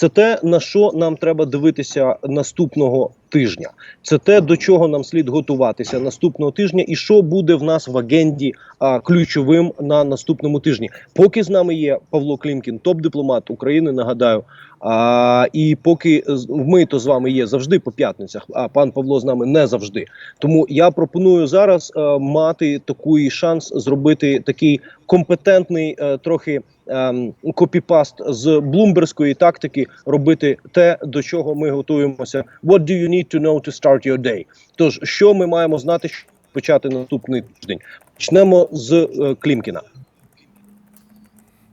Це те, на що нам треба дивитися наступного тижня. Це те, до чого нам слід готуватися наступного тижня, і що буде в нас в агенді а, ключовим на наступному тижні. Поки з нами є Павло Клімкін, топ-дипломат України. Нагадаю. А, і поки ми то з вами є завжди по п'ятницях, а пан Павло з нами не завжди. Тому я пропоную зараз е, мати такий шанс зробити такий компетентний, е, трохи ем, копіпаст з блумберської тактики, робити те, до чого ми готуємося. What do you need to know to start your day? Тож, що ми маємо знати, щоб почати наступний тиждень? Почнемо з е, Клімкіна. Ну, з насту... з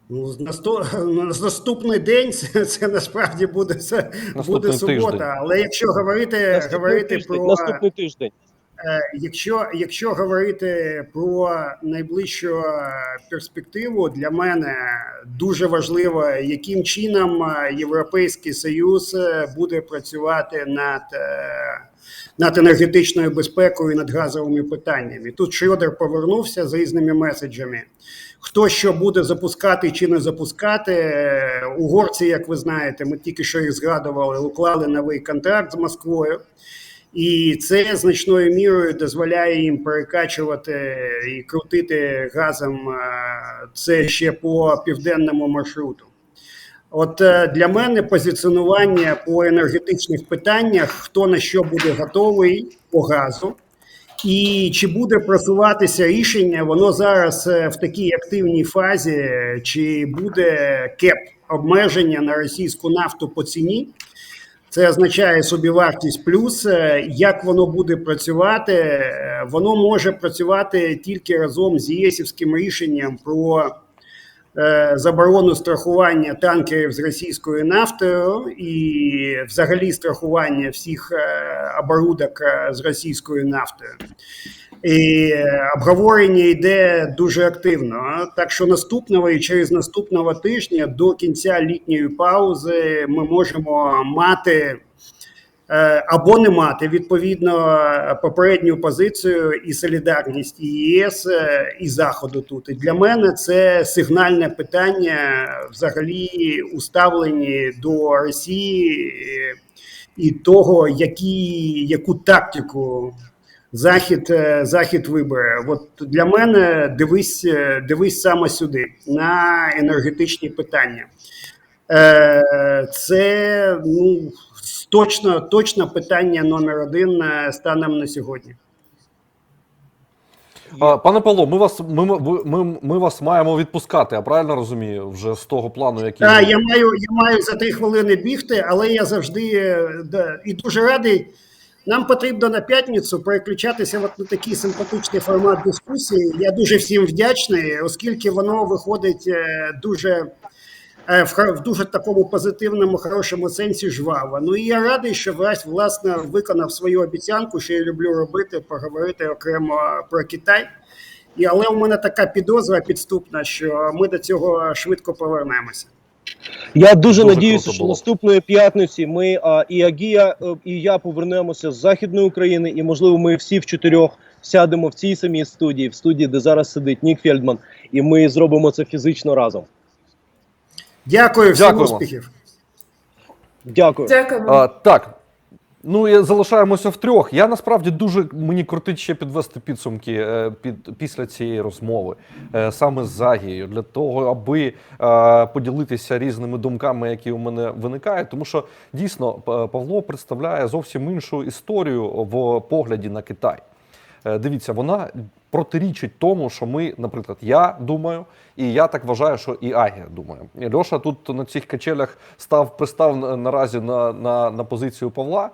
наступний день це, це насправді буде це буде субота. тиждень. Але якщо говорити, Наступний говорити тиждень, про наступний тиждень. Е, Якщо, якщо говорити про найближчу е, перспективу, для мене дуже важливо, яким чином е, Європейський Союз буде працювати над, над енергетичною безпекою і над газовими питаннями. Тут Шрёдер повернувся з різними меседжами. Хто що буде запускати чи не запускати, Е, угорці, як ви знаєте, ми тільки що їх згадували, уклали новий контракт з Москвою. І це значною мірою дозволяє їм перекачувати і крутити газом е, це ще по південному маршруту. От е, для мене позиціонування по енергетичних питаннях, хто на що буде готовий по газу, і чи буде просуватися рішення, воно зараз е, в такій активній фазі, чи буде кеп обмеження на російську нафту по ціні. Це означає собівартість плюс. Е, Як воно буде працювати? Е, Воно може працювати тільки разом з ЄСівським рішенням про е, заборону страхування танкерів з російською нафтою і взагалі страхування всіх е, оборудок е, з російською нафтою. І е, обговорення йде дуже активно. Так що наступного і через наступного тижня до кінця літньої паузи ми можемо мати е, або не мати відповідно попередню позицію і солідарність і ЄС е, і Заходу тут. І для мене це сигнальне питання взагалі уставлені до Росії е, і того, які, яку тактику Захід, е, захід вибере. От для мене дивись, е, дивись саме сюди на енергетичні питання. Е, Це ну точно, точно питання номер один е, станом на сьогодні. Пане Павло, ми вас ми, ми, ми, вас маємо відпускати, я правильно розумію, вже з того плану, який Так, я маю, я маю за три хвилини бігти, але я завжди е, да, і дуже радий. Нам потрібно на п'ятницю переключатися от на такий симпатичний формат дискусії. Я дуже всім вдячний, оскільки воно виходить е, дуже в, хар- в дуже такому позитивному, хорошому сенсі жваво. Ну і я радий, що Вась власне виконав свою обіцянку, що я люблю робити, поговорити окремо про Китай. І, але у мене така підозра підступна, що ми до цього швидко повернемося. Я дуже, Дуже надіюся, що було. наступної п'ятниці ми а, і Агія, е, і я повернемося з західної України, і можливо, ми всі в чотирьох сядемо в цій самій студії, в студії, де зараз сидить Нік Фельдман, і ми зробимо це фізично разом. Дякую, всім Дякуємо. успіхів. Дякую. Дякуємо. А, так. Ну і залишаємося втрьох. Я насправді дуже мені крутить ще підвести підсумки е, під після цієї розмови е, саме з Загією, для того, аби е, поділитися різними думками, які у мене виникають. Тому що дійсно Павло представляє зовсім іншу історію в погляді на Китай. Е, Дивіться, вона протирічить тому, що ми, наприклад, я думаю, і я так вважаю, що і Агія думає. Льоша тут на цих качелях став пристав наразі на, на, на позицію Павла.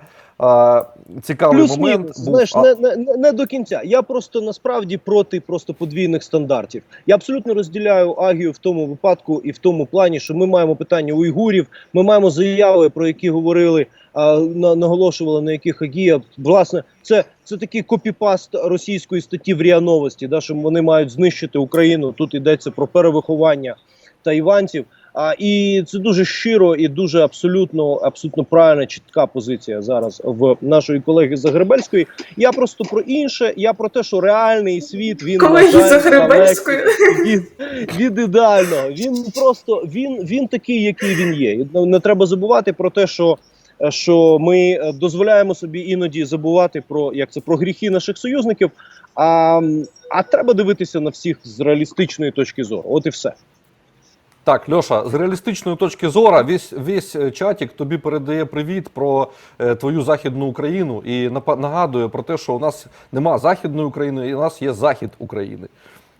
Цікавий Плюс момент мінус, був. знаєш, А- не, не, не- не до кінця. Я просто насправді проти просто подвійних стандартів. Я абсолютно розділяю Агію в тому випадку і в тому плані, що ми маємо питання уйгурів, ми маємо заяви, про які говорили, а, на, наголошували, на яких Агія. Власне, це, це такий копіпаст російської статті в РІА Новості, да, що вони мають знищити Україну. Тут йдеться про перевиховання тайванців. А, і це дуже щиро і дуже абсолютно, абсолютно правильна, чітка позиція зараз в нашої колеги Загребельської. Я просто про інше. Я про те, що реальний світ він Колеги Загребельської. від, від ідеального. Він просто він, він такий, який він є. Не треба забувати про те, що. Що ми дозволяємо собі іноді забувати про як це про гріхи наших союзників. А, а треба дивитися на всіх з реалістичної точки зору. От і все. Так, Льоша, з реалістичної точки зору, весь весь е, чатік тобі передає привіт про е, твою західну Україну і нагадує про те, що у нас нема західної України, і у нас є захід України.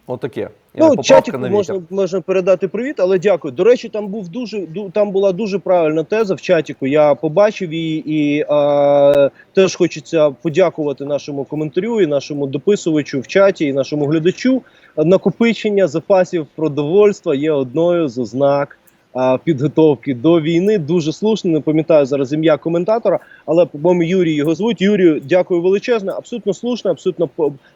Отаке. Ну, чатіку на можна, можна передати привіт, але дякую. До речі, там був дуже там була дуже правильна теза в чатіку. Я побачив її і е, теж хочеться подякувати нашому коментарю і нашому дописувачу в чаті, і нашому глядачу. Накопичення запасів продовольства є одною з ознак. е, Підготовки до війни дуже слушно. Не пам'ятаю зараз ім'я коментатора, але по-моєму Юрій його звуть. Юрію, дякую величезне. Абсолютно слушна, абсолютно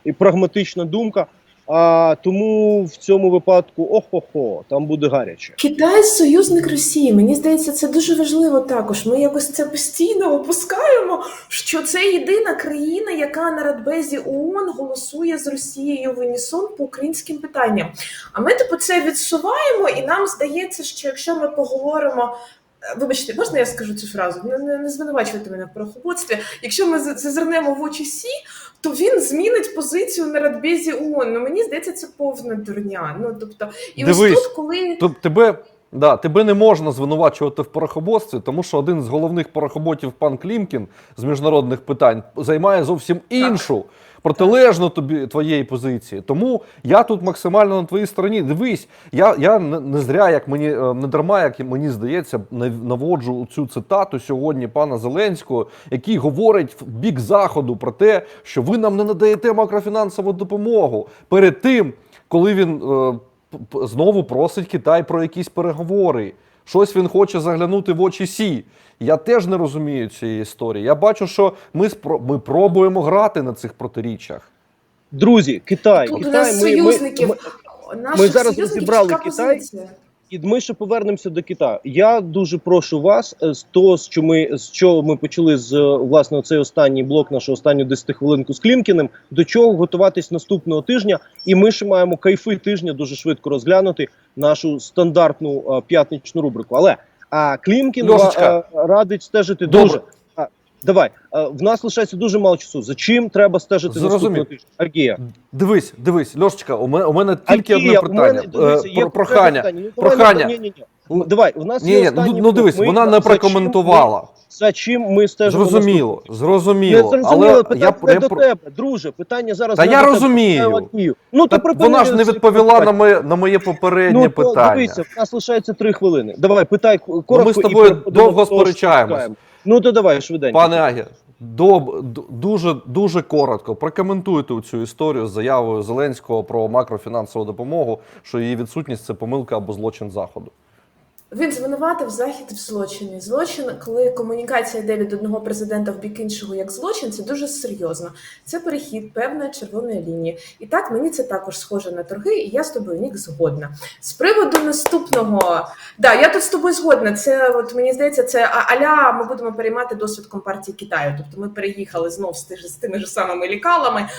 і прагматична думка. А тому в цьому випадку охо-хо, там буде гаряче. Китай союзник Росії. Мені здається, це дуже важливо також. Ми якось це постійно опускаємо. Що це єдина країна, яка на Радбезі ООН голосує з Росією в унісон по українським питанням. А ми типу це відсуваємо, і нам здається, що якщо ми поговоримо. е, Вибачте, можна я скажу цю фразу? Не, не, не звинувачуйте мене в порохоботстві. Якщо ми зазирнемо в очі Сі, то він змінить позицію на Радбезі ООН. Ну мені здається, це повна дурня. Ну тобто, і Дивись, ось тут, коли то тебе, да, тебе не можна звинувачувати в порохоботстві, тому що один з головних порохоботів, пан Клімкін з міжнародних питань, займає зовсім іншу. Протилежну тобі твоєї позиції. Тому я тут максимально на твоїй стороні. Дивись, я, я не, зря, як мені е, не дарма, як мені здається, нав- наводжу цю цитату сьогодні пана Зеленського, який говорить в бік заходу про те, що ви нам не надаєте макрофінансову допомогу перед тим, коли він е, знову просить Китай про якісь переговори. Щось він хоче заглянути в очі Сі. Я теж не розумію цієї історії. Я бачу, що ми, спро- ми пробуємо грати на цих протиріччях. Друзі, Китай, тут у Китай, нас ми, союзників, ми, ми, ми зараз розібрали Китай. позиція. І ми ще повернемося до Кита. Я дуже прошу вас е, з того, що ми з чого ми почали з е, власне цей останній блок, нашу останню 10 хвилинку з Клімкіним. До чого готуватись наступного тижня? І ми ще маємо кайфи тижня дуже швидко розглянути нашу стандартну а, п'ятничну рубрику. Але а Клімкін е, радить стежити Добре. дуже. Давай е, в нас лишається дуже мало часу. За чим треба стежити Зрозумів. наступного тижня? Агія. Дивись, дивись, Льошечка, у мене, у мене тільки Агія, одне у мене, питання. Е, є про, прохання. питання. Ну, Прохання. Ні, ні, ні. Давай, у нас Ні, є ні, ну, ну дивись. Ми- вона не прокоментувала. За чим ми стежимо? Зрозуміло, Не зрозуміло. зрозуміло, Але питання я, не я до про- тебе, друже. Питання зараз Та я розумію. Ну, то вона ж не відповіла на моє, на моє попереднє Ну, питання. дивися, в нас лишається три хвилини. Давай, питай коротко. Ну, ми з тобою довго сперечаємось. Ну, то давай, швиденько. Пане Агі, доб, дуже, дуже коротко прокоментуйте цю історію з заявою Зеленського про макрофінансову допомогу, що її відсутність це помилка або злочин заходу. Він звинуватив захід в злочині. Злочин, коли комунікація йде від одного президента в бік іншого як злочин, це дуже серйозно. Це перехід певної червоної лінії. І так мені це також схоже на торги, і я з тобою Нік згодна. З приводу наступного, да, я тут з тобою згодна. Це от мені здається, це аля ми будемо переймати досвід компартії Китаю. Тобто ми переїхали знов з, тих, з тими ж самими лікалами.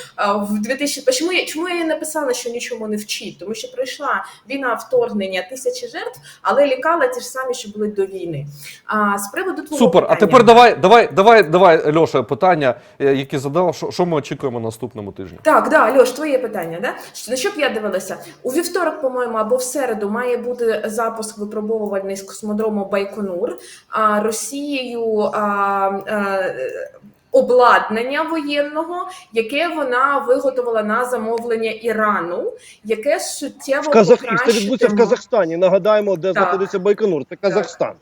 В 2000... Чому я чому я написала, що нічому не вчить? Тому що пройшла війна вторгнення тисячі жертв, але лікала ті ж самі, що були до війни. А з приводу твого Супер. А тепер давай, давай, давай, давай, Льоша, питання, е, яке задав, що, що ми очікуємо наступному тижні. Так, да, Льош, твоє питання, да? На що б я дивилася? У вівторок, по-моєму, або в середу має бути запуск випробовувальний з космодрому Байконур а, Росією. А, а, Обладнання воєнного, яке вона виготовила на замовлення Ірану, яке суттєво В Казах... Це відбудеться в Казахстані. Нагадаємо, де Так. знаходиться Байконур. Це Казахстан.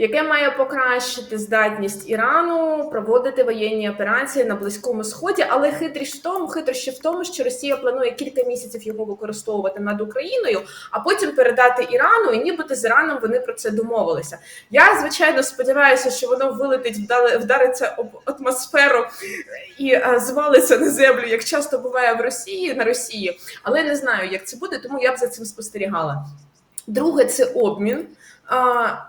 Яке має покращити здатність Ірану проводити воєнні операції на близькому сході, але хитрість в тому, хитрощі в тому, що Росія планує кілька місяців його використовувати над Україною, а потім передати Ірану, і нібито з Іраном вони про це домовилися. Я звичайно сподіваюся, що воно вилетить, вдариться об атмосферу і е, звалиться на землю, як часто буває в Росії на Росії, але не знаю, як це буде, тому я б за цим спостерігала. Друге це обмін.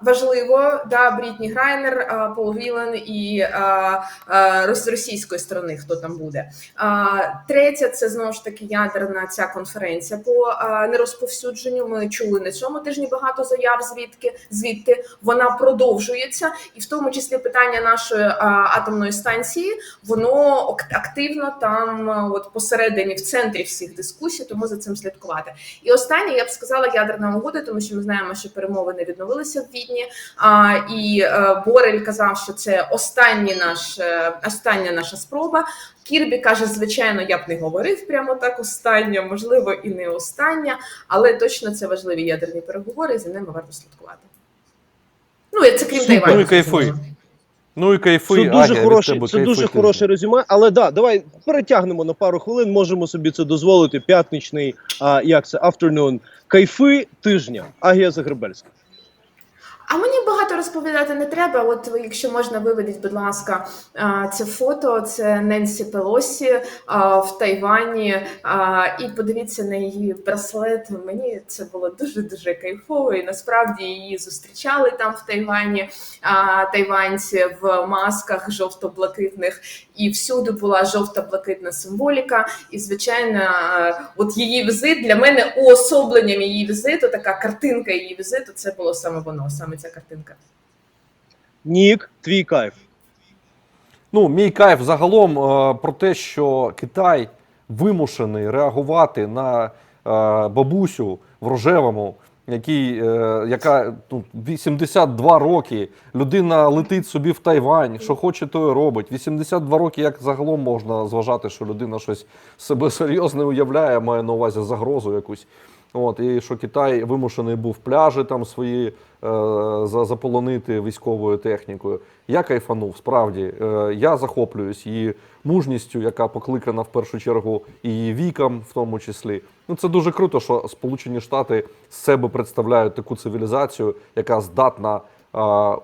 Важливо, да, Брітні Грайнер, Пол Вілен і а, російської сторони, хто там буде. А, третє, це знову ж таки ядерна ця конференція по нерозповсюдженню. Ми чули на цьому тижні багато заяв. Звідки звідти вона продовжується, і в тому числі питання нашої атомної станції, воно активно там, от посередині в центрі всіх дискусій, тому за цим слідкувати. І останнє я б сказала ядерна угода, тому що ми знаємо, що перемовини відновилися в Відні. А, і е, Борель казав, що це останній наш остання наша спроба. Кірбі каже, звичайно, я б не говорив прямо так остання, можливо, і не остання, але точно це важливі ядерні переговори, і за ними варто слідкувати. Ну, це крім. Тайваню. Ну і кайфуй. Ну і кайфуй, Це дуже Агія, від хороше, тебе це кайфуй дуже хороше резюме. Але да, давай перетягнемо на пару хвилин. Можемо собі це дозволити. П'ятничний, а як це afternoon. Кайфи тижня. Агія Загребельська. А мені багато розповідати не треба. От якщо можна, виведіть, будь ласка, це фото. Це Ненсі Пелосі в Тайвані. І подивіться на її браслет. Мені це було дуже дуже кайфово. І насправді її зустрічали там в Тайвані. Тайванці в масках жовто-блакитних, і всюди була жовто-блакитна символіка. І звичайно, от її візит для мене уособленням її візиту, така картинка її візиту. Це було саме воно, саме ця картинка. Нік, твій кайф. Ну, мій кайф загалом е, про те, що Китай вимушений реагувати на е, бабусю в рожевому, який, е, яка ну, 82 роки, людина летить собі в Тайвань, що хоче, то і робить. 82 роки, як загалом можна зважати, що людина щось себе серйозне уявляє, має на увазі загрозу якусь. От, і що Китай вимушений був пляжі там свої е, за- заполонити військовою технікою. Я кайфанув, справді. Е, я захоплююсь її мужністю, яка покликана в першу чергу її віком, в тому числі. Ну це дуже круто, що Сполучені Штати з себе представляють таку цивілізацію, яка здатна е,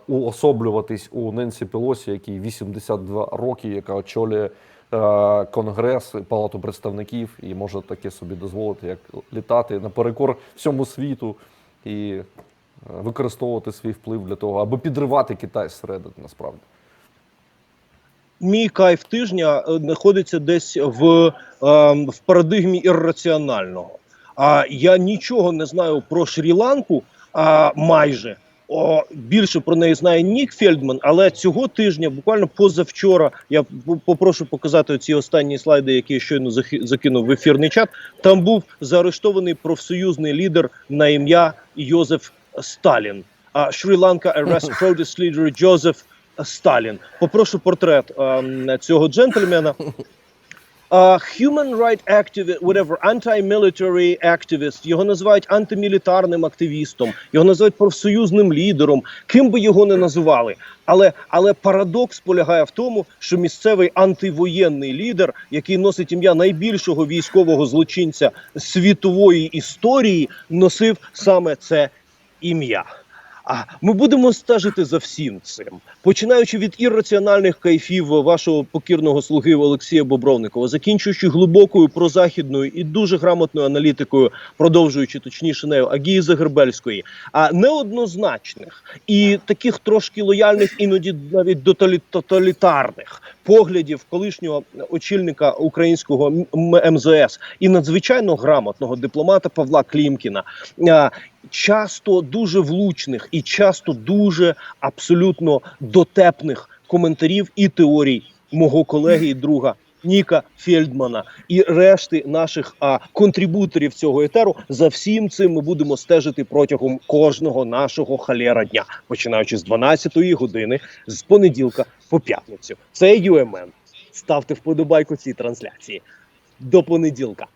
уособлюватись у Ненсі Пелосі, якій 82 роки, яка очолює Конгрес, Палату представників і може таке собі дозволити, як літати наперекор всьому світу і е, використовувати свій вплив для того, аби підривати Китай зсередини, насправді. Мій кайф тижня е, знаходиться десь в, в парадигмі ірраціонального. А я нічого не знаю про Шрі-Ланку, а майже. О, більше про неї знає Нік Фельдман, але цього тижня, буквально позавчора, я попрошу показати ці останні слайди, які я щойно закинув в ефірний чат. Там був заарештований профсоюзний лідер на ім'я Йозеф Сталін. А Шрі-Ланка arrest protest leader Джозеф Сталін. Попрошу портрет ем, цього джентльмена. А, human right activist, whatever, anti-military activist, його називають антимілітарним активістом, його називають профсоюзним лідером, ким би його не називали. Але, але парадокс полягає в тому, що місцевий антивоєнний лідер, який носить ім'я найбільшого військового злочинця світової історії, носив саме це ім'я. А ми будемо стежити за всім цим, починаючи від ірраціональних кайфів вашого покірного слуги Олексія Бобровникова, закінчуючи глибокою прозахідною і дуже грамотною аналітикою, продовжуючи точніше нею Агії Загербельської, а неоднозначних і таких трошки лояльних, іноді навіть до тоталітарних поглядів колишнього очільника українського МЗС і надзвичайно грамотного дипломата Павла Клімкіна. Часто дуже влучних і часто дуже абсолютно дотепних коментарів і теорій мого колеги і друга Ніка Фельдмана і решти наших а, контрибуторів цього етеру. За всім цим ми будемо стежити протягом кожного нашого халера дня, починаючи з 12-ї години з понеділка по п'ятницю. Це UMN. Ставте вподобайку цій трансляції. До понеділка.